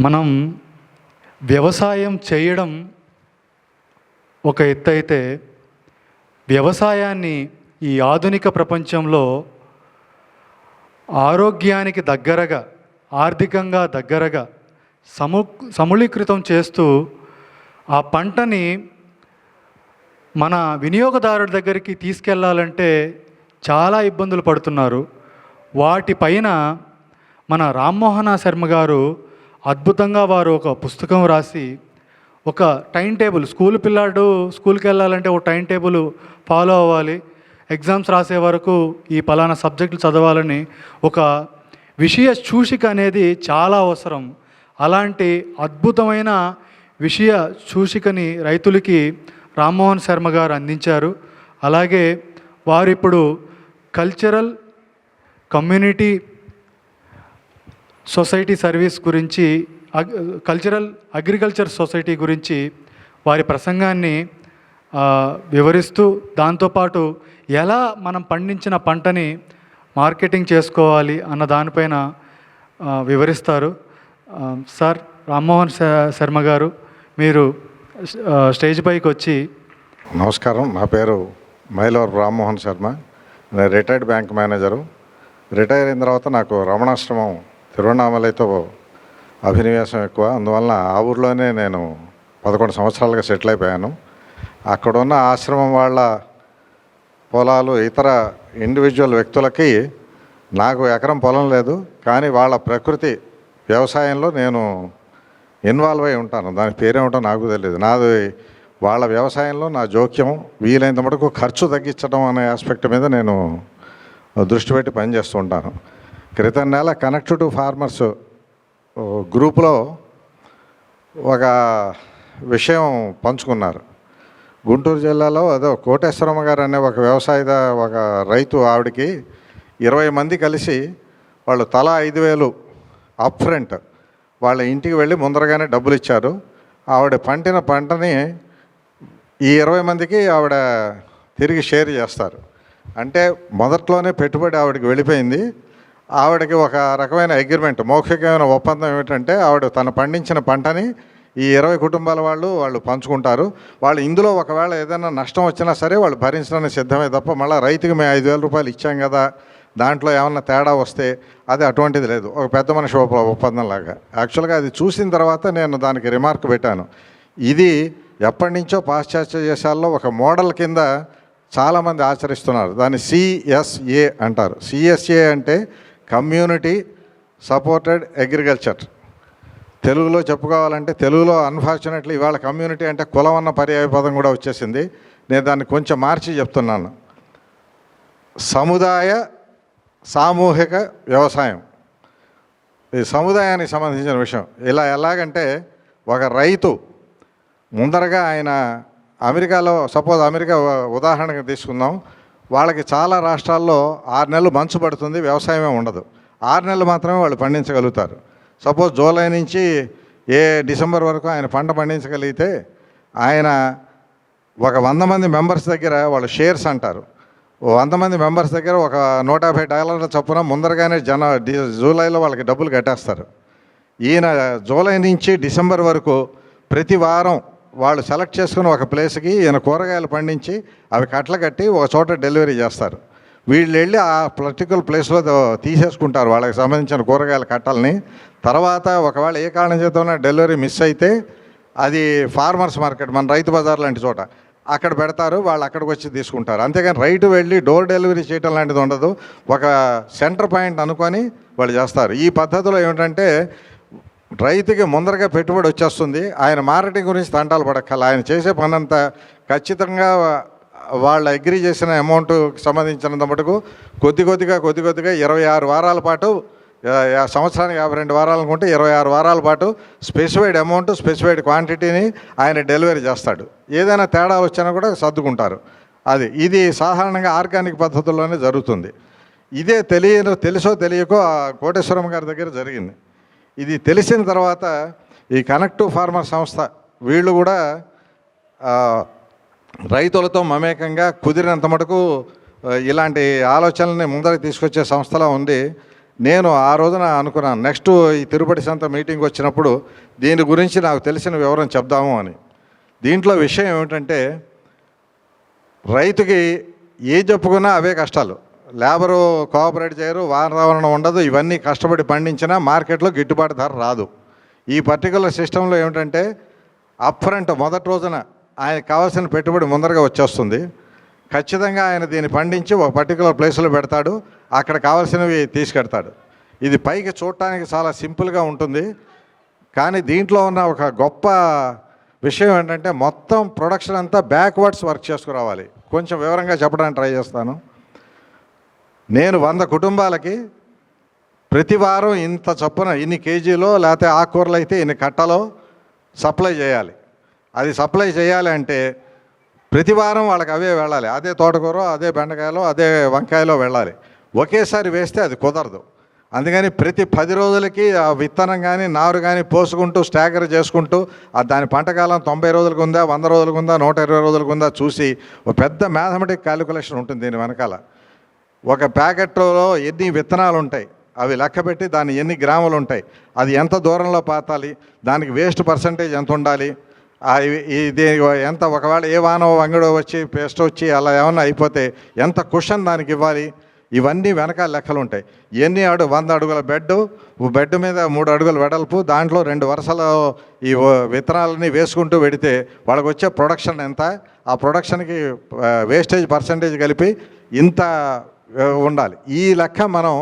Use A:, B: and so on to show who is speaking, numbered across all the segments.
A: మనం వ్యవసాయం చేయడం ఒక ఎత్తు అయితే వ్యవసాయాన్ని ఈ ఆధునిక ప్రపంచంలో ఆరోగ్యానికి దగ్గరగా ఆర్థికంగా దగ్గరగా సము సమూలీకృతం చేస్తూ ఆ పంటని మన వినియోగదారుడి దగ్గరికి తీసుకెళ్ళాలంటే చాలా ఇబ్బందులు పడుతున్నారు. వాటిపైన మన రామ్మోహన శర్మ గారు అద్భుతంగా వారు ఒక పుస్తకం రాసి ఒక టైం టేబుల్ స్కూల్ పిల్లాడు స్కూల్కి వెళ్ళాలంటే ఒక టైం టేబుల్ ఫాలో అవ్వాలి. ఎగ్జామ్స్ రాసే వరకు ఈ పలానా సబ్జెక్టులు చదవాలని ఒక విషయ సూచిక అనేది చాలా అవసరం. అలాంటి అద్భుతమైన విషయ సూచికని రైతులకి రామ్మోహన్ శర్మ గారు అందించారు. అలాగే వారు ఇప్పుడు కల్చరల్ కమ్యూనిటీ సొసైటీ సర్వీస్ గురించి అగ్ కల్చరల్ అగ్రికల్చర్ సొసైటీ గురించి వారి ప్రసంగాన్ని వివరిస్తూ దాంతోపాటు ఎలా మనం పండించిన పంటని మార్కెటింగ్ చేసుకోవాలి అన్న దానిపైన వివరిస్తారు. సార్ రామ్మోహన్ శ- శర్మ గారు మీరు స్టేజ్ పైకి వచ్చి
B: నమస్కారం. నా పేరు మైలవర్ రామ్మోహన్ శర్మ. నేను రిటైర్డ్ బ్యాంక్ మేనేజరు. రిటైర్ అయిన తర్వాత నాకు రమణాశ్రమం తిరువణామలైతో అభినివేశం ఎక్కువ. అందువలన ఆ ఊర్లోనే నేను పదకొండు సంవత్సరాలుగా సెటిల్ అయిపోయాను. అక్కడ ఉన్న ఆశ్రమం వాళ్ళ పొలాలు ఇతర ఇండివిజువల్ వ్యక్తులకి నాకు ఎకరం పొలం లేదు. కానీ వాళ్ళ ప్రకృతి వ్యవసాయంలో నేను ఇన్వాల్వ్ అయి ఉంటాను. దాని పేరేమిటో నాకు తెలియదు నాది వాళ్ళ వ్యవసాయంలో నా జోక్యం వీలైనంత మటుకు ఖర్చు తగ్గించడం అనే ఆస్పెక్ట్ మీద నేను దృష్టి పెట్టి పనిచేస్తూ ఉంటాను. క్రితం నెల కనెక్ట్ టు ఫార్మర్స్ గ్రూప్లో ఒక విషయం పంచుకున్నారు. గుంటూరు జిల్లాలో అదో కోటేశ్వరమ్మ గారు అనే ఒక వ్యవసాయద ఒక రైతు ఆవిడకి ఇరవై మంది కలిసి వాళ్ళు తలా ఐదు వేలు అప్ ఫ్రంట్ వాళ్ళ ఇంటికి వెళ్ళి ముందరగానే డబ్బులు ఇచ్చారు. ఆవిడ పంటిన పంటని ఈ ఇరవై మందికి ఆవిడ తిరిగి షేర్ చేస్తారు. అంటే మొదట్లోనే పెట్టుబడి ఆవిడకి వెళ్ళిపోయింది. ఆవిడకి ఒక రకమైన అగ్రిమెంట్ మౌఖికమైన ఒప్పందం ఏమిటంటే ఆవిడ తను పండించిన పంటని ఈ ఇరవై కుటుంబాల వాళ్ళు వాళ్ళు పంచుకుంటారు. వాళ్ళు ఇందులో ఒకవేళ ఏదైనా నష్టం వచ్చినా సరే వాళ్ళు భరించడానికి సిద్ధమే తప్ప మళ్ళీ రైతుకి మేము ఐదు వేల రూపాయలు ఇచ్చాం కదా దాంట్లో ఏమన్నా తేడా వస్తే అది అటువంటిది లేదు. ఒక పెద్ద మనిషి ఒప్పందం లాగా యాక్చువల్గా అది చూసిన తర్వాత నేను దానికి రిమార్క్ పెట్టాను. ఇది ఎప్పటి నుంచో పాశ్చాత్య దేశాల్లో ఒక మోడల్ కింద చాలామంది ఆచరిస్తున్నారు. దాన్ని సిఎస్ఏ అంటారు. సిఎస్ఏ అంటే కమ్యూనిటీ సపోర్టెడ్ అగ్రికల్చర్. తెలుగులో చెప్పుకోవాలంటే తెలుగులో అన్ఫార్చునేట్లీ ఇవాళ కమ్యూనిటీ అంటే కులం అన్న పర్యాయ పదం కూడా వచ్చేసింది. నేను దాన్ని కొంచెం మార్చి చెప్తున్నాను. సముదాయ సామూహిక వ్యవసాయం. ఈ సముదాయానికి సంబంధించిన విషయం. ఇలా ఎలాగంటే ఒక రైతు ముందరగా ఆయన అమెరికాలో సపోజ్ అమెరికా ఉదాహరణగా తీసుకుందాం. వాళ్ళకి చాలా రాష్ట్రాల్లో ఆరు నెలలు మంచు పడుతుంది వ్యవసాయమే ఉండదు. ఆరు నెలలు మాత్రమే వాళ్ళు పండించగలుగుతారు. సపోజ్ జూలై నుంచి ఏ డిసెంబర్ వరకు ఆయన పంట పండించగలిగితే ఆయన ఒక వంద మంది మెంబర్స్ దగ్గర వాళ్ళు షేర్స్ అంటారు. వంద మంది మెంబర్స్ దగ్గర ఒక నూట యాభై డాలర్ల చొప్పున ముందరగానే జన జూలైలో వాళ్ళకి డబ్బులు కట్టేస్తారు. ఈయన జూలై నుంచి డిసెంబర్ వరకు ప్రతి వారం వాళ్ళు సెలెక్ట్ చేసుకుని ఒక ప్లేస్కి ఈయన కూరగాయలు పండించి అవి కట్టలు కట్టి ఒక చోట డెలివరీ చేస్తారు. వీళ్ళు వెళ్ళి ఆ పర్టికులర్ ప్లేస్లో తీసేసుకుంటారు వాళ్ళకి సంబంధించిన కూరగాయల కట్టల్ని. తర్వాత ఒకవేళ ఏ కారణం చేతనా డెలివరీ మిస్ అయితే అది ఫార్మర్స్ మార్కెట్ మన రైతు బజార్ లాంటి చోట. అక్కడ పెడతారు వాళ్ళు అక్కడికి వచ్చి తీసుకుంటారు. అంతేగాని రైట్ వెళ్ళి డోర్ డెలివరీ చేయటం లాంటిది ఉండదు. ఒక సెంటర్ పాయింట్ అనుకొని వాళ్ళు చేస్తారు. ఈ పద్ధతిలో ఏమిటంటే రైతుకి ముందరగా పెట్టుబడి వచ్చేస్తుంది. ఆయన మార్కెటింగ్ గురించి తంటాలు పడక్కల ఆయన చేసే పనంతా ఖచ్చితంగా వాళ్ళు అగ్రి చేసిన అమౌంట్ సంబంధించినంత మటుకు కొద్ది కొద్దిగా కొద్ది కొద్దిగా ఇరవై ఆరు వారాల పాటు సంవత్సరానికి యాభై రెండు వారాలు అనుకుంటే ఇరవై ఆరు వారాల పాటు స్పెసిఫైడ్ అమౌంట్ స్పెసిఫైడ్ క్వాంటిటీని ఆయన డెలివరీ చేస్తాడు. ఏదైనా తేడా వచ్చినా కూడా సర్దుకుంటారు. అది ఇది సాధారణంగా ఆర్గానిక్ పద్ధతుల్లోనే జరుగుతుంది. ఇదే తెలియను తెలుసో తెలియకో కోటేశ్వరం గారి దగ్గర జరిగింది. ఇది తెలిసిన తర్వాత ఈ కనెక్టివ్ ఫార్మర్ సంస్థ వీళ్ళు కూడా రైతులతో మమేకంగా కుదిరినంత మటుకు ఇలాంటి ఆలోచనల్ని ముందర తీసుకొచ్చే సంస్థలా ఉంది. నేను ఆ రోజున అనుకున్నాను నెక్స్ట్ ఈ తిరుపతి సంత మీటింగ్ వచ్చినప్పుడు దీని గురించి నాకు తెలిసిన వివరం చెప్దాము అని. దీంట్లో విషయం ఏమిటంటే రైతుకి ఏ చెప్పుకున్నా అవే కష్టాలు. లేబరు కోఆపరేట్ చేయరు వాతావరణం ఉండదు. ఇవన్నీ కష్టపడి పండించినా మార్కెట్లో గిట్టుబాటు ధర రాదు. ఈ పర్టికులర్ సిస్టంలో ఏమిటంటే అప్ఫ్రంట్ మొదటి రోజున ఆయనకు కావాల్సిన పెట్టుబడి ముందరగా వచ్చేస్తుంది. ఖచ్చితంగా ఆయన దీన్ని పండించి ఒక పర్టికులర్ ప్లేస్లో పెడతాడు. అక్కడ కావాల్సినవి తీసుకెడతాడు. ఇది పైకి చూడటానికి చాలా సింపుల్గా ఉంటుంది. కానీ దీంట్లో ఉన్న ఒక గొప్ప విషయం ఏంటంటే మొత్తం ప్రొడక్షన్ అంతా బ్యాక్వర్డ్స్ వర్క్ చేసుకురావాలి. కొంచెం వివరంగా చెప్పడానికి ట్రై చేస్తాను. నేను వంద కుటుంబాలకి ప్రతి వారం ఇంత చొప్పున ఇన్ని కేజీలో లేకపోతే ఆకుకూరలు అయితే ఇన్ని కట్టలో సప్లై చేయాలి. అది సప్లై చేయాలి అంటే ప్రతి వారం వాళ్ళకి అవే వెళ్ళాలి. అదే తోటకూర అదే బెండకాయలో అదే వంకాయలో వెళ్ళాలి. ఒకేసారి వేస్తే అది కుదరదు. అందుకని ప్రతి పది రోజులకి ఆ విత్తనం కానీ నారు కానీ పోసుకుంటూ స్టాగర్ చేసుకుంటూ దాని పంటకాలం తొంభై రోజులకు ఉందా వంద రోజులకు ఉందా నూట ఇరవై రోజులకు ఉందా చూసి ఒక పెద్ద మ్యాథమెటిక్ క్యాలిక్యులేషన్ ఉంటుంది దీని వెనకాల. ఒక ప్యాకెట్లో ఎన్ని విత్తనాలు ఉంటాయి అవి లెక్క పెట్టి దాని ఎన్ని గ్రాములు ఉంటాయి అది ఎంత దూరంలో పాతాలి? దానికి వేస్ట్ పర్సంటేజ్ ఎంత ఉండాలి ఇది ఎంత ఒకవేళ ఏ వానో వంగడో వచ్చి పేస్ట్ వచ్చి అలా ఏమన్నా అయిపోతే ఎంత కుషన్ దానికి ఇవ్వాలి? ఇవన్నీ వెనకాల లెక్కలు ఉంటాయి ఎన్ని అడుగు వంద అడుగుల బెడ్ బెడ్ మీద మూడు అడుగుల వెడల్పు దాంట్లో రెండు వరుసలు ఈ విత్తనాలన్నీ విత్తనాలని వేసుకుంటూ పెడితే వాళ్ళకి వచ్చే ప్రొడక్షన్ ఎంత? ఆ ప్రొడక్షన్కి వేస్టేజ్ పర్సంటేజ్ కలిపి ఇంత ఉండాలి. ఈ లెక్క మనం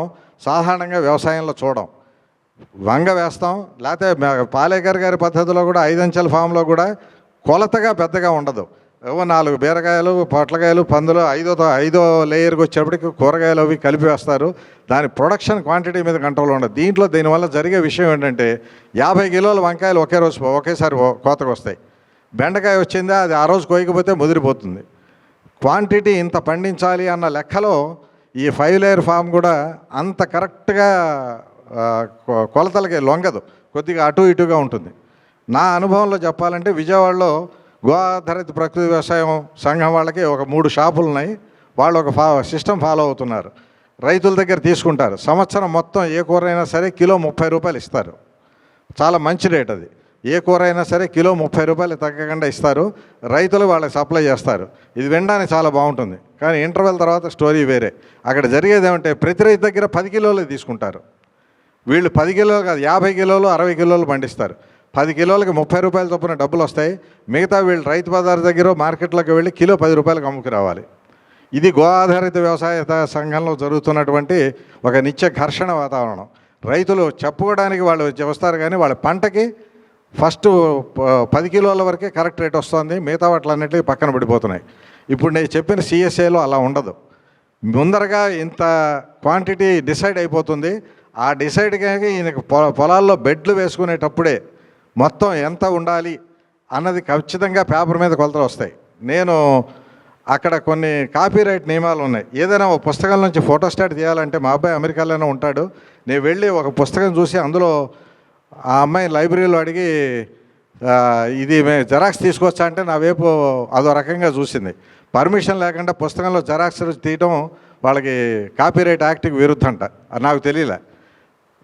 B: సాధారణంగా వ్యవసాయంలో చూడం. వంగ వేస్తాం లేకపోతే పాలేకర్ గారి పద్ధతిలో కూడా ఐదంచెల ఫామ్లో కూడా కొలతగా పెద్దగా ఉండదు. ఏవో నాలుగు బీరకాయలు పొట్లకాయలు పందులు ఐదో ఐదో లేయర్కి వచ్చేప్పటికి కూరగాయలు అవి కలిపి వేస్తారు. దాని ప్రొడక్షన్ క్వాంటిటీ మీద కంట్రోల్ ఉండదు. దీంట్లో దీనివల్ల జరిగే విషయం ఏంటంటే యాభై కిలోల వంకాయలు ఒకే రోజు ఒకేసారి కోతకు వస్తాయి. బెండకాయ వచ్చిందా అది ఆ రోజు కోయకపోతే ముదిరిపోతుంది. క్వాంటిటీ ఇంత పండించాలి అన్న లెక్కలో ఈ ఫైవ్ లేయర్ ఫామ్ కూడా అంత కరెక్ట్గా కొ- కొలతలకి లొంగదు. కొద్దిగా అటు ఇటుగా ఉంటుంది. నా అనుభవంలో చెప్పాలంటే విజయవాడలో గో ప్రకృతి వ్యవసాయం సంఘం వాళ్ళకి ఒక మూడు షాపులు ఉన్నాయి వాళ్ళు ఒక ఫా సిస్టమ్ ఫాలో అవుతున్నారు. రైతుల దగ్గర తీసుకుంటారు. సంవత్సరం మొత్తం ఏ కూర అయినా సరే కిలో ముప్పై రూపాయలు ఇస్తారు. చాలా మంచి రేట్ అది. ఏ కూర అయినా సరే కిలో ముప్పై రూపాయలు తగ్గకుండా ఇస్తారు. రైతులు వాళ్ళకి సప్లై చేస్తారు. ఇది వినడానికి చాలా బాగుంటుంది. కానీ ఇంటర్వెల్ తర్వాత స్టోరీ వేరే. అక్కడ జరిగేది ఏమంటే ప్రతి రైతు దగ్గర పది కిలోలు తీసుకుంటారు. వీళ్ళు పది కిలోలు కాదు యాభై కిలోలు అరవై కిలోలు పండిస్తారు. పది కిలోలకి ముప్పై రూపాయల చొప్పున డబ్బులు వస్తాయి. మిగతా వీళ్ళు రైతు బజార్ దగ్గర మార్కెట్లోకి వెళ్ళి కిలో పది రూపాయలకు అమ్ముకు రావాలి. ఇది గో ఆధారిత వ్యవసాయ సంఘంలో జరుగుతున్నటువంటి ఒక నిత్య ఘర్షణ వాతావరణం. రైతులు చెప్పుకోవడానికి వాళ్ళు వచ్చి వస్తారు కానీ వాళ్ళ పంటకి ఫస్ట్ ప- పది కిలోల వరకే కరెక్ట్ రేట్ వస్తుంది. మిగతా వాటిలన్నిటికీ పక్కన పడిపోతున్నాయి. ఇప్పుడు నేను చెప్పిన సిఎస్ఏలో అలా ఉండదు. ముందరగా ఇంత క్వాంటిటీ డిసైడ్ అయిపోతుంది. ఆ డిసైడ్ కనుక ఈయనకు పొ పొలాల్లో బెడ్లు వేసుకునేటప్పుడే మొత్తం ఎంత ఉండాలి అన్నది ఖచ్చితంగా పేపర్ మీద కొలతలు వస్తాయి. నేను అక్కడ కొన్ని కాపీరైట్ నియమాలు ఉన్నాయి. ఏదైనా ఒక పుస్తకం నుంచి ఫోటోస్టాట్ తీయాలంటే మా అబ్బాయి అమెరికాలోనే ఉంటాడు. నేను వెళ్ళి ఒక పుస్తకం చూసి అందులో ఆ అమ్మాయి లైబ్రరీలో అడిగి ఇది మేము జెరాక్స్ తీసుకొచ్చా అంటే నా వైపు అదో రకంగా చూసింది. పర్మిషన్ లేకుండా పుస్తకంలో జెరాక్స్ తీయటం వాళ్ళకి కాపీరైట్ యాక్ట్కి విరుద్ధంట. అది నాకు తెలియలే.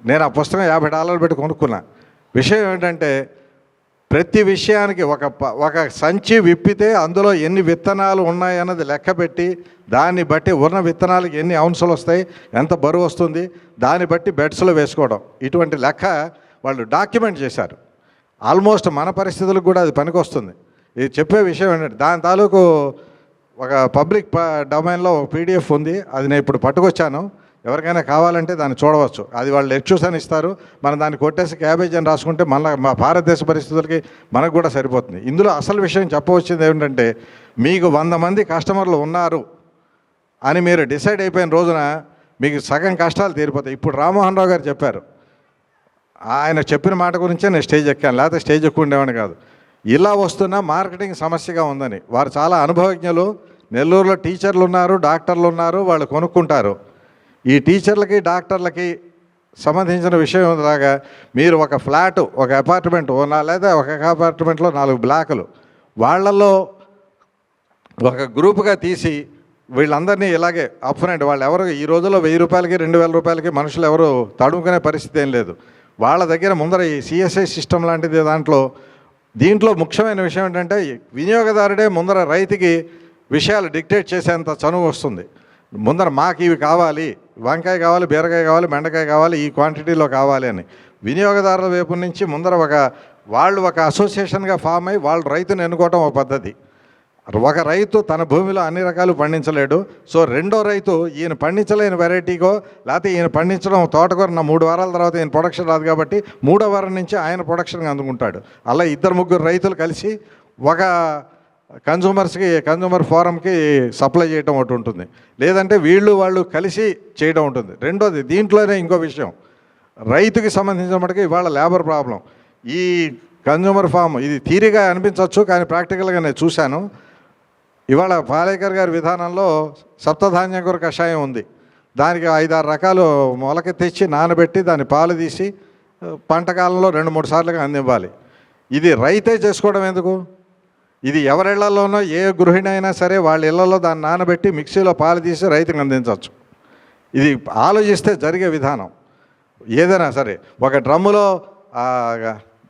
B: నేను ఆ పుస్తకం యాభై డాలర్లు పెట్టి కొనుక్కున్నా. విషయం ఏంటంటే ప్రతి విషయానికి ఒక ప- ఒక సంచి విప్పితే అందులో ఎన్ని విత్తనాలు ఉన్నాయన్నది లెక్క పెట్టి దాన్ని బట్టి ఉన్న విత్తనాలకి ఎన్ని అంశాలు వస్తాయి ఎంత బరువు వస్తుంది దాన్ని బట్టి బెడ్స్లో వేసుకోవడం. ఇటువంటి లెక్క వాళ్ళు డాక్యుమెంట్ చేశారు. ఆల్మోస్ట్ మన పరిస్థితులకు కూడా అది పనికొస్తుంది. ఇది చెప్పే విషయం ఏంటంటే దాని తాలూకు ఒక పబ్లిక్ ప డొమైన్లో ఒక పీడిఎఫ్ ఉంది. అది నేను ఇప్పుడు పట్టుకొచ్చాను. ఎవరికైనా కావాలంటే దాన్ని చూడవచ్చు. అది వాళ్ళు ఎక్స్క్యూస్ అని ఇస్తారు. మనం దాన్ని కొట్టేసి క్యాబేజ్ అని రాసుకుంటే మన మా భారతదేశ పరిస్థితులకి మనకు కూడా సరిపోతుంది. ఇందులో అసలు విషయం చెప్పవచ్చింది ఏమిటంటే మీకు వంద మంది కస్టమర్లు ఉన్నారు అని మీరు డిసైడ్ అయిపోయిన రోజున మీకు సగం కష్టాలు తీరిపోతాయి. ఇప్పుడు రామ్మోహన్ రావు గారు చెప్పారు ఆయన చెప్పిన మాట గురించే నేను స్టేజ్ ఎక్కాను. లేకపోతే స్టేజ్ ఎక్కువ ఉండేవాడిని కాదు. ఇలా వస్తున్న మార్కెటింగ్ సమస్యగా ఉందని. వారు చాలా అనుభవజ్ఞులు. నెల్లూరులో టీచర్లు ఉన్నారు డాక్టర్లు ఉన్నారు వాళ్ళు కొనుక్కుంటారు. ఈ టీచర్లకి డాక్టర్లకి సంబంధించిన విషయం లాగా మీరు ఒక ఫ్లాట్ ఒక అపార్ట్మెంట్ లేదా ఒక అపార్ట్మెంట్లో నాలుగు బ్లాకులు. వాళ్ళల్లో ఒక గ్రూపుగా తీసి వీళ్ళందరినీ ఇలాగే అప్ఫ్రంట్ వాళ్ళు ఎవరు ఈ రోజుల్లో వెయ్యి రూపాయలకి రెండు వేల రూపాయలకి మనుషులు ఎవరు తడుముకునే పరిస్థితి ఏం లేదు. వాళ్ళ దగ్గర ముందర ఈ సిఎస్ఐ సిస్టమ్ లాంటిది దాంట్లో దీంట్లో ముఖ్యమైన విషయం ఏంటంటే వినియోగదారుడే ముందర రైతుకి విషయాలు డిక్టేట్ చేసేంత చనువు వస్తుంది. ముందర మాకు ఇవి కావాలి వంకాయ కావాలి బీరకాయ కావాలి బెండకాయ కావాలి ఈ క్వాంటిటీలో కావాలి అని. వినియోగదారుల వైపు నుంచి ముందర ఒక వాళ్ళు ఒక అసోసియేషన్గా ఫామ్ అయ్యి వాళ్ళు రైతుని ఎన్నుకోవటం ఒక పద్ధతి. ఒక రైతు తన భూమిలో అన్ని రకాలు పండించలేడు. సో రెండో రైతు ఈయన పండించలేని వెరైటీకో లేకపోతే ఈయన పండించడం తోటకూర నా మూడు వారాల తర్వాత ఈయన ప్రొడక్షన్ రాదు కాబట్టి మూడో వారం నుంచి ఆయన ప్రొడక్షన్ అందుకుంటాడు. అలా ఇద్దరు ముగ్గురు రైతులు కలిసి ఒక కన్జూమర్స్కి కన్జూమర్ ఫోరంకి సప్లై చేయడం ఒకటి ఉంటుంది. లేదంటే వీళ్ళు వాళ్ళు కలిసి చేయడం ఉంటుంది. రెండోది దీంట్లోనే ఇంకో విషయం. రైతుకి సంబంధించిన మటుకు ఇవాళ లేబర్ ప్రాబ్లం ఈ కన్జూమర్ ఫామ్ ఇది థీరీగా అనిపించవచ్చు కానీ ప్రాక్టికల్గా నేను చూశాను. ఇవాళ పాలేకర్ గారి విధానంలో సప్తధాన్యం కూర కషాయం ఉంది. దానికి ఐదారు రకాలు మొలక తెచ్చి నానబెట్టి దాన్ని పాలు తీసి పంట కాలంలో రెండు మూడు సార్లుగా అందివ్వాలి. ఇది రైతే చేసుకోవడం ఎందుకు? ఇది ఎవరిళ్ళలోనో ఏ గృహిణి అయినా సరే వాళ్ళ ఇళ్ళలో దాన్ని నానబెట్టి మిక్సీలో పాలు తీసి రైతుకు అందించవచ్చు. ఇది ఆలోచిస్తే జరిగే విధానం. ఏదైనా సరే ఒక డ్రమ్ములో ఆ,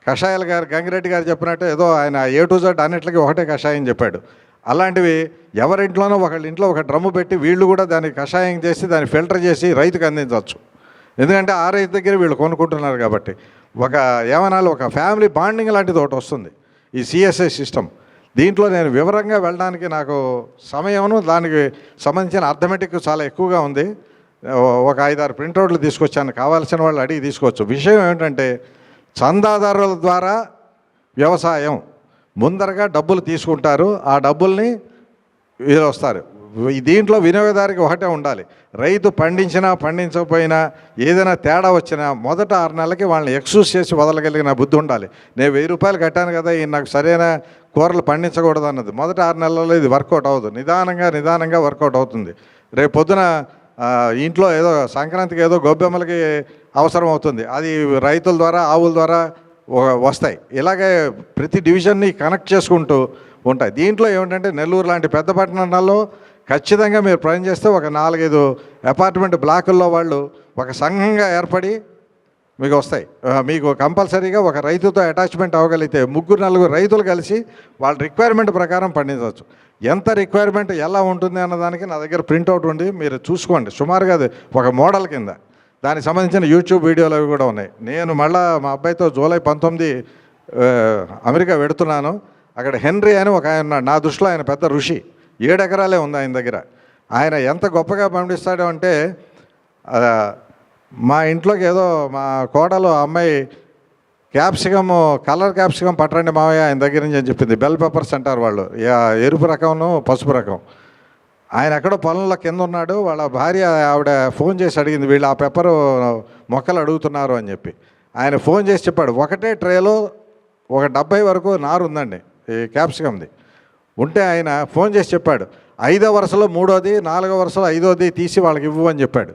B: కషాయాలు గారు గంగిరెడ్డి గారు చెప్పినట్టు ఏదో ఆయన ఏ టు జెడ్ అన్నిటికీ ఒకటే కషాయం చెప్పాడు. అలాంటివి ఎవరింట్లోనో ఒకళ్ళ ఇంట్లో ఒక డ్రమ్ము పెట్టి వీళ్ళు కూడా దాన్ని కషాయం చేసి దాన్ని ఫిల్టర్ చేసి రైతుకు అందించవచ్చు. ఎందుకంటే ఆ రైతు దగ్గర వీళ్ళు కొనుక్కుంటున్నారు కాబట్టి. ఒక ఏమనాలి ఒక ఫ్యామిలీ బాండింగ్ లాంటిది ఒకటి వస్తుంది ఈ సిఎస్ఐ సిస్టమ్. దీంట్లో నేను వివరంగా వెళ్ళడానికి నాకు సమయమును దానికి సంబంధించిన అర్థమెటిక్ చాలా ఎక్కువగా ఉంది. ఒక ఐదారు ప్రింట్అవుట్లు తీసుకొచ్చాను కావాల్సిన వాళ్ళు అడిగి తీసుకోవచ్చు. విషయం ఏమిటంటే చందాదారుల ద్వారా వ్యవసాయం ముందరగా డబ్బులు తీసుకుంటారు. ఆ డబ్బుల్ని వీళ్ళు వస్తారు. దీంట్లో వినియోగదారికి ఒకటే ఉండాలి. రైతు పండించినా పండించకపోయినా ఏదైనా తేడా వచ్చినా మొదట ఆరు నెలలకి వాళ్ళని ఎక్స్క్యూజ్ చేసి వదలగలిగిన బుద్ధి ఉండాలి. నేను వెయ్యి రూపాయలు కట్టాను కదా ఈ నాకు సరైన కూరలు పండించకూడదు అన్నది. మొదట ఆరు నెలల్లో ఇది వర్కౌట్ అవ్వదు. నిదానంగా నిదానంగా వర్కౌట్ అవుతుంది. రేపు పొద్దున ఇంట్లో ఏదో సంక్రాంతికి ఏదో గొబ్బెమ్మలకి అవసరం అవుతుంది. అది రైతుల ద్వారా ఆవుల ద్వారా వస్తాయి. ఇలాగే ప్రతి డివిజన్ని కనెక్ట్ చేసుకుంటూ ఉంటాయి. దీంట్లో ఏమిటంటే నెల్లూరు లాంటి పెద్ద పట్టణాల్లో ఖచ్చితంగా మీరు ప్రయాణం చేస్తే ఒక నాలుగైదు అపార్ట్మెంట్ బ్లాకుల్లో వాళ్ళు ఒక సంఘంగా ఏర్పడి మీకు వస్తాయి. మీకు కంపల్సరీగా ఒక రైతుతో అటాచ్మెంట్ అవ్వగలిగితే ముగ్గురు నలుగురు రైతులు కలిసి వాళ్ళ రిక్వైర్మెంట్ ప్రకారం పండించవచ్చు. ఎంత రిక్వైర్మెంట్ ఎలా ఉంటుంది అన్నదానికి నా దగ్గర ప్రింట్అవుట్ ఉంది. మీరు చూసుకోండి. సుమారుగా అది ఒక మోడల్ కింద. దానికి సంబంధించిన యూట్యూబ్ వీడియోలు అవి కూడా ఉన్నాయి. నేను మళ్ళా మా అబ్బాయితో జూలై పంతొమ్మిది అమెరికా వెడుతున్నాను. అక్కడ హెన్రీ అని ఒక ఆయన ఉన్నాడు. నా దృష్టిలో ఆయన పెద్ద ఋషి. ఏడెకరాలే ఉంది ఆయన దగ్గర. ఆయన ఎంత గొప్పగా పండిస్తాడు అంటే మా ఇంట్లోకి ఏదో మా కోడలు ఆ అమ్మాయి క్యాప్సికమ్ కలర్ క్యాప్సికమ్ పట్టండి మావయ్య ఆయన దగ్గర నుంచి అని చెప్పింది. బెల్ పెప్పర్స్ అంటారు వాళ్ళు. ఎరుపు రకంను పసుపు రకం. ఆయన ఎక్కడో పొలంలో కింద ఉన్నాడు వాళ్ళ భార్య ఆవిడ ఫోన్ చేసి అడిగింది వీళ్ళు ఆ పెప్పరు మొక్కలు అడుగుతున్నారు అని చెప్పి. ఆయన ఫోన్ చేసి చెప్పాడు ఒకటే ట్రేలో ఒక డెబ్బై వరకు నారు ఉందండి ఈ క్యాప్సికమ్ది. ఉంటే ఆయన ఫోన్ చేసి చెప్పాడు ఐదో వరుసలో మూడోది నాలుగో వరుసలో ఐదోది తీసి వాళ్ళకి ఇవ్వు అని చెప్పాడు.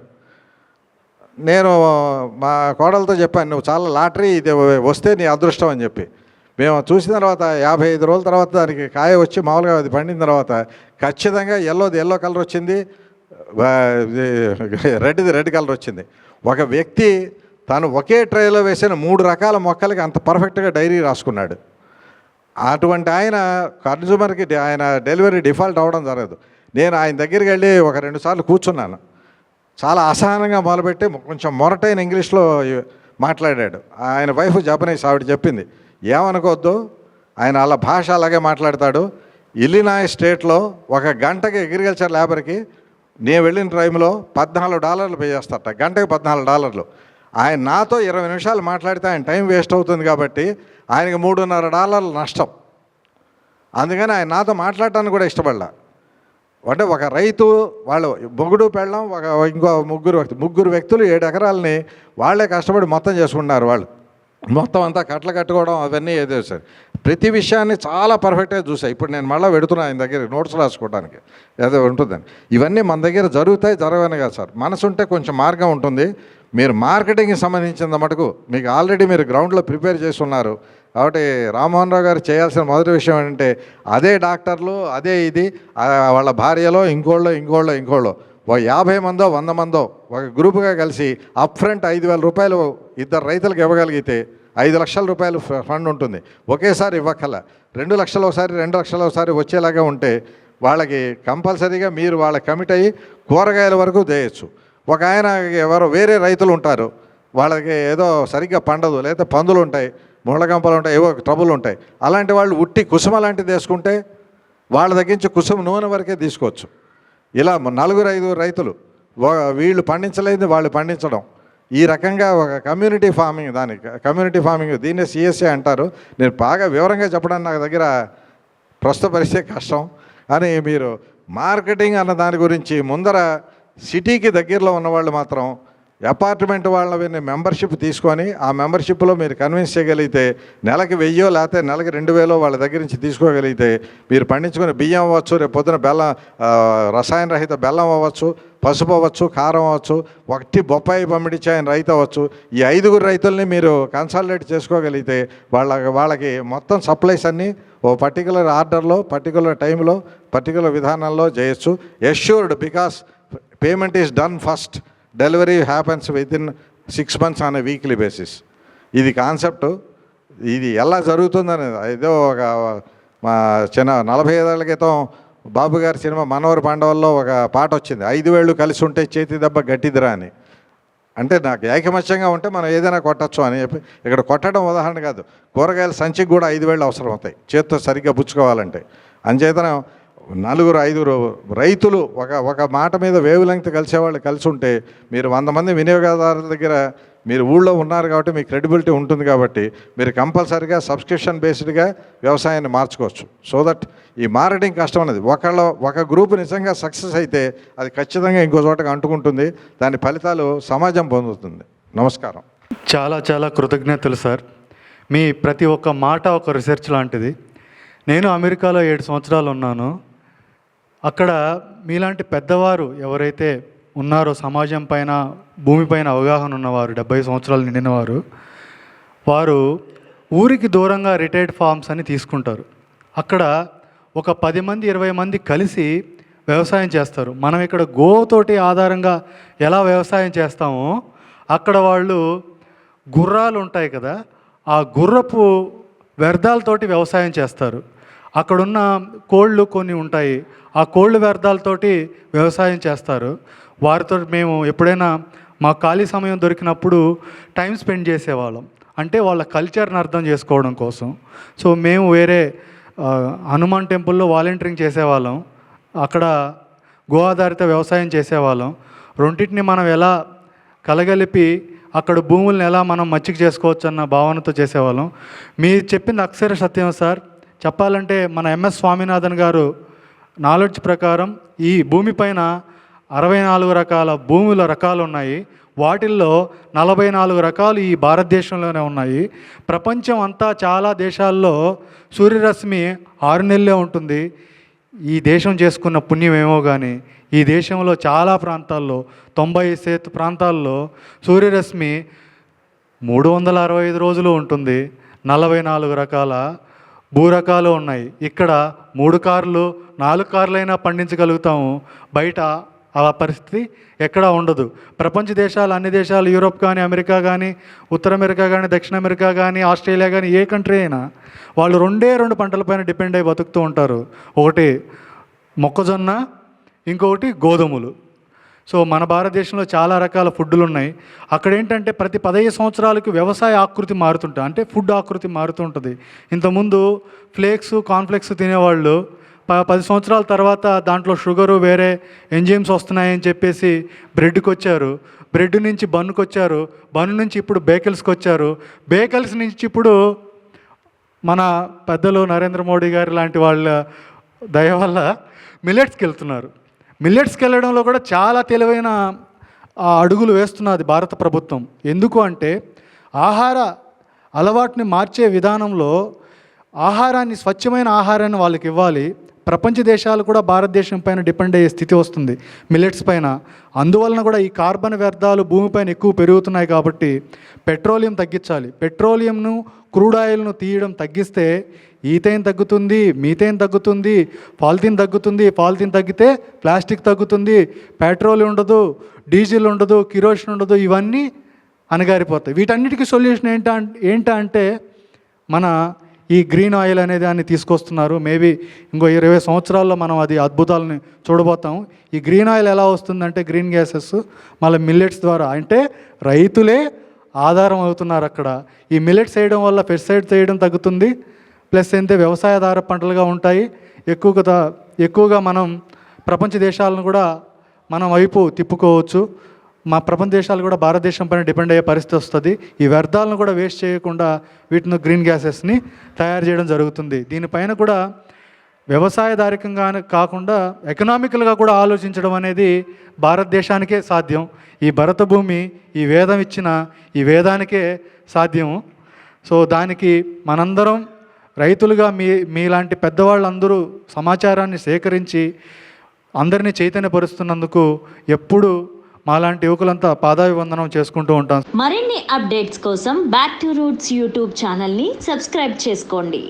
B: నేను మా కోడలతో చెప్పాను నువ్వు చాలా లాటరీ ఇది వస్తే నీ అదృష్టం అని చెప్పి. మేము చూసిన తర్వాత యాభై ఐదు రోజుల తర్వాత దానికి కాయ వచ్చి మామూలుగా అది పండిన తర్వాత ఖచ్చితంగా ఎల్లోది ఎల్లో కలర్ వచ్చింది. రెడ్ది రెడ్ కలర్ వచ్చింది. ఒక వ్యక్తి తను ఒకే ట్రైలో వేసిన మూడు రకాల మొక్కలకి అంత పర్ఫెక్ట్గా డైరీ రాసుకున్నాడు. అటువంటి ఆయన కన్జ్యూమర్కి ఆయన డెలివరీ డిఫాల్ట్ అవ్వడం జరగదు. నేను ఆయన దగ్గరికి వెళ్ళి ఒక రెండు సార్లు కూర్చున్నాను. చాలా అసహనంగా మొదలుపెట్టి కొంచెం మొరటైన ఇంగ్లీష్లో మాట్లాడాడు. ఆయన వైఫ్ జపనీస్ ఆవిడ చెప్పింది. ఏమనుకోవద్దు. ఆయన అలా భాష అలాగే మాట్లాడతాడు. ఇల్లినాయ్ స్టేట్లో ఒక గంటకి అగ్రికల్చర్ లేబర్కి నేను వెళ్ళిన టైంలో పద్నాలుగు డాలర్లు పే చేస్తారట. గంటకి పద్నాలుగు డాలర్లు. ఆయన నాతో ఇరవై నిమిషాలు మాట్లాడితే ఆయన టైం వేస్ట్ అవుతుంది కాబట్టి ఆయనకి మూడున్నర డాలర్లు నష్టం. అందుకని ఆయన నాతో మాట్లాడటానికి కూడా ఇష్టపడలా. అంటే ఒక రైతు వాళ్ళు మొగుడు పెళ్ళం ఒక ఇంకో ముగ్గురు వ్యక్తి ముగ్గురు వ్యక్తులు ఏడు ఎకరాలని వాళ్ళే కష్టపడి మొత్తం చేసుకున్నారు వాళ్ళు. మొత్తం అంతా కట్టలు కట్టుకోవడం అవన్నీ ఏదో సార్. ప్రతి విషయాన్ని చాలా పర్ఫెక్ట్గా చూసా. ఇప్పుడు నేను మళ్ళీ పెడుతున్నా ఆయన దగ్గర నోట్స్ రాసుకోవడానికి. ఏదో ఉంటుందని. ఇవన్నీ మన దగ్గర జరుగుతాయి జరగవని కాదు సార్. మనసు ఉంటే కొంచెం మార్గం ఉంటుంది. మీరు మార్కెటింగ్కి సంబంధించిన మటుకు మీకు ఆల్రెడీ మీరు గ్రౌండ్లో ప్రిపేర్ చేసి ఉన్నారు. కాబట్టి రామ్మోహన్ రావు గారు చేయాల్సిన మొదటి విషయం ఏంటంటే అదే డాక్టర్లు అదే ఇది వాళ్ళ భార్యలో ఇంకోళ్ళో ఇంకోళ్ళో ఇంకోళ్ళో. ఒక యాభై మందో వంద మందో ఒక గ్రూపుగా కలిసి అప్ ఫ్రంట్ ఐదు వేల రూపాయలు ఇద్దరు రైతులకు ఇవ్వగలిగితే ఐదు లక్షల రూపాయలు ఫ- ఫండ్ ఉంటుంది. ఒకేసారి ఇవ్వకల రెండు లక్షలు ఒకసారి రెండు లక్షలు ఒకసారి వచ్చేలాగా ఉంటే వాళ్ళకి కంపల్సరీగా మీరు వాళ్ళ కమిట్ అయ్యి కూరగాయల వరకు చేయొచ్చు. ఒక ఆయన ఎవరో వేరే రైతులు ఉంటారు. వాళ్ళకి ఏదో సరిగ్గా పండదు. లేదా పందులు ఉంటాయి ముళ్ళగంపలు ఉంటాయి ఏవో ట్రబుల్ ఉంటాయి. అలాంటి వాళ్ళు ఉట్టి కుసుమ లాంటిది వేసుకుంటే వాళ్ళ తగ్గించి కుసుమ నూనె వరకే తీసుకోవచ్చు. ఇలా నలుగురు ఐదు రైతులు వీళ్ళు పండించలేదు వాళ్ళు పండించడం. ఈ రకంగా ఒక కమ్యూనిటీ ఫార్మింగ్ దానికి కమ్యూనిటీ ఫార్మింగ్ దీన్నే సిఎస్ఏ అంటారు. నేను బాగా వివరంగా చెప్పడానికి నాకు దగ్గర ప్రస్తుత పరిస్థితి కష్టం. అని మీరు మార్కెటింగ్ అన్న దాని గురించి ముందర సిటీకి దగ్గరలో ఉన్నవాళ్ళు మాత్రం అపార్ట్మెంట్ వాళ్ళని మెంబర్షిప్ తీసుకొని ఆ మెంబర్షిప్లో మీరు కన్విన్స్ చేయగలిగితే నెలకి వెయ్యో లేకపోతే నెలకి రెండు వేలో వాళ్ళ దగ్గర నుంచి తీసుకోగలిగితే మీరు పండించుకునే బియ్యం అవ్వచ్చు రేపు పొద్దున బెల్లం రసాయన రహిత బెల్లం అవ్వచ్చు పసుపు అవ్వచ్చు కారం అవ్వచ్చు ఒకటి బొప్పాయి పంపిణీ ఆయన రైతు అవ్వచ్చు ఈ ఐదుగురు రైతుల్ని మీరు కన్సల్టేట్ చేసుకోగలిగితే వాళ్ళ వాళ్ళకి మొత్తం సప్లైస్ అన్నీ ఓ పర్టికులర్ ఆర్డర్లో పర్టికులర్ టైంలో పర్టికులర్ విధానంలో చేయొచ్చు. Assured because payment is done first delivery happens within six months on weekly basis ఇది కాన్సెప్ట్ ఇది ఎలా జరుగుతుందనేది. ఏదో ఒక మా చిన్న నలభై ఐదేళ్ళ క్రితం బాబు గారి సినిమా మనోహర్ పాండవుల్లో ఒక పాట వచ్చింది. ఐదు వేళ్ళు కలిసి ఉంటే చేతి దెబ్బ గట్టిదిరా అని. అంటే నాకు ఏకమత్యంగా ఉంటే మనం ఏదైనా కొట్టచ్చు అని చెప్పి ఇక్కడ కొట్టడం ఉదాహరణ కాదు. కూరగాయల సంచికి కూడా ఐదు వేళ్ళు అవసరం అవుతాయి చేత్తో సరిగ్గా పుచ్చుకోవాలంటే. అంచేతన నలుగురు ఐదుగురు రైతులు ఒక ఒక మాట మీద వేవ్ లెంగ్త్ కలిసేవాళ్ళు కలిసి ఉంటే మీరు వంద మంది వినియోగదారుల దగ్గర మీరు ఊళ్ళో ఉన్నారు కాబట్టి మీకు క్రెడిబిలిటీ ఉంటుంది కాబట్టి మీరు కంపల్సరీగా సబ్స్క్రిప్షన్ బేస్డ్గా వ్యవసాయాన్ని మార్చుకోవచ్చు. సో దట్ ఈ మార్కెటింగ్ కష్టం అనేది ఒకళ్ళ ఒక గ్రూప్ నిజంగా సక్సెస్ అయితే అది ఖచ్చితంగా ఇంకో చోటకి అంటుకుంటుంది. దాని ఫలితాలు సమాజం పొందుతుంది. నమస్కారం.
A: చాలా చాలా కృతజ్ఞతలు సార్. మీ ప్రతి ఒక్క మాట ఒక రీసెర్చ్ లాంటిది. నేను అమెరికాలో ఏడు సంవత్సరాలు ఉన్నాను. అక్కడ మీలాంటి పెద్దవారు ఎవరైతే ఉన్నారో సమాజం పైన భూమిపైన అవగాహన ఉన్నవారు డెబ్బై సంవత్సరాలు నిండినవారు వారు ఊరికి దూరంగా రిటైర్డ్ ఫార్మ్స్ అని తీసుకుంటారు. అక్కడ ఒక పది మంది ఇరవై మంది కలిసి వ్యవసాయం చేస్తారు. మనం ఇక్కడ గోతోటి ఆధారంగా ఎలా వ్యవసాయం చేస్తామో అక్కడ వాళ్ళు గుర్రాలు ఉంటాయి కదా ఆ గుర్రపు వ్యర్థాలతోటి వ్యవసాయం చేస్తారు. అక్కడున్న కోళ్ళు కొన్ని ఉంటాయి. ఆ కోళ్ళు వ్యర్థాలతోటి వ్యవసాయం చేస్తారు. వారితో మేము ఎప్పుడైనా మా ఖాళీ సమయం దొరికినప్పుడు టైం స్పెండ్ చేసేవాళ్ళం. అంటే వాళ్ళ కల్చర్ని అర్థం చేసుకోవడం కోసం. సో మేము వేరే హనుమాన్ టెంపుల్లో వాలంటీరింగ్ చేసేవాళ్ళం. అక్కడ గో ఆధారిత వ్యవసాయం చేసేవాళ్ళం. రెండింటిని మనం ఎలా కలగలిపి అక్కడ భూములను ఎలా మనం మచ్చిక చేసుకోవచ్చు అన్న భావనతో చేసేవాళ్ళం. మీరు చెప్పింది అక్షర సత్యం సార్. చెప్పాలంటే మన ఎంఎస్ స్వామినాథన్ గారు నాలెడ్జ్ ప్రకారం ఈ భూమిపైన అరవై నాలుగు రకాల భూముల రకాలు ఉన్నాయి వాటిల్లో నలభై నాలుగు రకాలు ఈ భారతదేశంలోనే ఉన్నాయి. ప్రపంచం అంతా చాలా దేశాల్లో సూర్యరశ్మి ఆరు నెలలే ఉంటుంది. ఈ దేశం చేసుకున్న పుణ్యం ఏమో కానీ ఈ దేశంలో చాలా ప్రాంతాల్లో తొంభై శాతం ప్రాంతాల్లో సూర్యరశ్మి మూడు వందల అరవై ఐదు రోజులు ఉంటుంది. నలభై నాలుగు రకాల భూరకాలు ఉన్నాయి. ఇక్కడ మూడు కార్లు నాలుగు కార్లైనా పండించగలుగుతాము. బయట ఆ పరిస్థితి ఎక్కడా ఉండదు. ప్రపంచ దేశాలు అన్ని దేశాలు యూరోప్ కానీ అమెరికా కానీ ఉత్తర అమెరికా కానీ దక్షిణ అమెరికా కానీ ఆస్ట్రేలియా కానీ ఏ కంట్రీ అయినా వాళ్ళు రెండే రెండు పంటలపైన డిపెండ్ అయి బతుకుతూ ఉంటారు. ఒకటి మొక్కజొన్న ఇంకొకటి గోధుమలు. సో మన భారతదేశంలో చాలా రకాల ఫుడ్లు ఉన్నాయి అక్కడ ఏంటంటే ప్రతి పదహైదు సంవత్సరాలకు వ్యవసాయ ఆకృతి మారుతుంటుంది అంటే ఫుడ్ ఆకృతి మారుతుంటుంది ఇంతకుముందు ఫ్లేక్స్ కాన్ఫ్లెక్స్ తినేవాళ్ళు ప పది సంవత్సరాల తర్వాత దాంట్లో షుగరు వేరే ఎంజైమ్స్ వస్తున్నాయని చెప్పేసి బ్రెడ్కి వచ్చారు బ్రెడ్ నుంచి బన్నుకి వచ్చారు బన్ను నుంచి ఇప్పుడు బేకల్స్కి వచ్చారు బేకల్స్ నుంచి ఇప్పుడు మన పెద్దలు నరేంద్ర మోడీ గారు లాంటి వాళ్ళ దయ వల్ల మిల్లెట్స్కి వెళ్తున్నారు. మిల్లెట్స్కి వెళ్ళడంలో కూడా చాలా తెలివైన అడుగులు వేస్తున్నది భారత ప్రభుత్వం. ఎందుకు అంటే ఆహార అలవాటుని మార్చే విధానంలో ఆహారాన్ని స్వచ్ఛమైన ఆహారాన్ని వాళ్ళకి ఇవ్వాలి. ప్రపంచ దేశాలు కూడా భారతదేశం పైన డిపెండ్ అయ్యే స్థితి వస్తుంది. మిల్లెట్స్ పైన. అందువలన కూడా ఈ కార్బన్ వ్యర్థాలు భూమిపైన ఎక్కువ పెరుగుతున్నాయి కాబట్టి పెట్రోలియం తగ్గించాలి. పెట్రోలియంను క్రూడ్ ఆయిల్ను తీయడం తగ్గిస్తే ఈథైన్ తగ్గుతుంది మీథైన్ తగ్గుతుంది పాలిథిన్ తగ్గుతుంది పాలిథిన్ తగ్గితే ప్లాస్టిక్ తగ్గుతుంది పెట్రోల్ ఉండదు డీజిల్ ఉండదు కిరోషన్ ఉండదు ఇవన్నీ అణగారిపోతాయి. వీటన్నిటికీ సొల్యూషన్ ఏంటా ఏంటంటే అంటే మన ఈ గ్రీన్ ఆయిల్ అనే దాన్ని తీసుకొస్తున్నారు. మేబీ ఇంకో ఇరవై సంవత్సరాల్లో మనం అది అద్భుతాలని చూడబోతాం. ఈ గ్రీన్ ఆయిల్ ఎలా వస్తుందంటే గ్రీన్ గ్యాసెస్ మళ్ళీ మిల్లెట్స్ ద్వారా. అంటే రైతులే ఆధారం అవుతున్నారు అక్కడ. ఈ మిల్లెట్స్ వేయడం వల్ల పెస్టిసైడ్స్ వేయడం తగ్గుతుంది. ప్లస్ అయితే వ్యవసాయాధార పంటలుగా ఉంటాయి. ఎక్కువగా ఎక్కువగా మనం ప్రపంచ దేశాలను కూడా మనం వైపు తిప్పుకోవచ్చు. మా ప్రపంచ దేశాలు కూడా భారతదేశం పైన డిపెండ్ అయ్యే పరిస్థితి వస్తుంది. ఈ వ్యర్థాలను కూడా వేస్ట్ చేయకుండా వీటిని గ్రీన్ గ్యాసెస్ని తయారు చేయడం జరుగుతుంది. దీనిపైన కూడా వ్యవసాయధారికంగా కాకుండా ఎకనామికల్గా కూడా ఆలోచించడం అనేది భారతదేశానికే సాధ్యం. ఈ భరత భూమి ఈ వేదం ఇచ్చిన ఈ వేదానికే సాధ్యం. సో దానికి మనందరం రైతులుగా మీ మీలాంటి పెద్దవాళ్ళందరూ సమాచారాన్ని సేకరించి అందరినీ చైతన్యపరుస్తున్నందుకు ఎప్పుడు మాలాంటి యువకులంతా పాదాభివందనం చేసుకుంటూ ఉంటాం.
C: మరిన్ని అప్డేట్స్ కోసం బ్యాక్ టు రూట్స్ యూట్యూబ్ ఛానల్ని సబ్స్క్రైబ్ చేసుకోండి.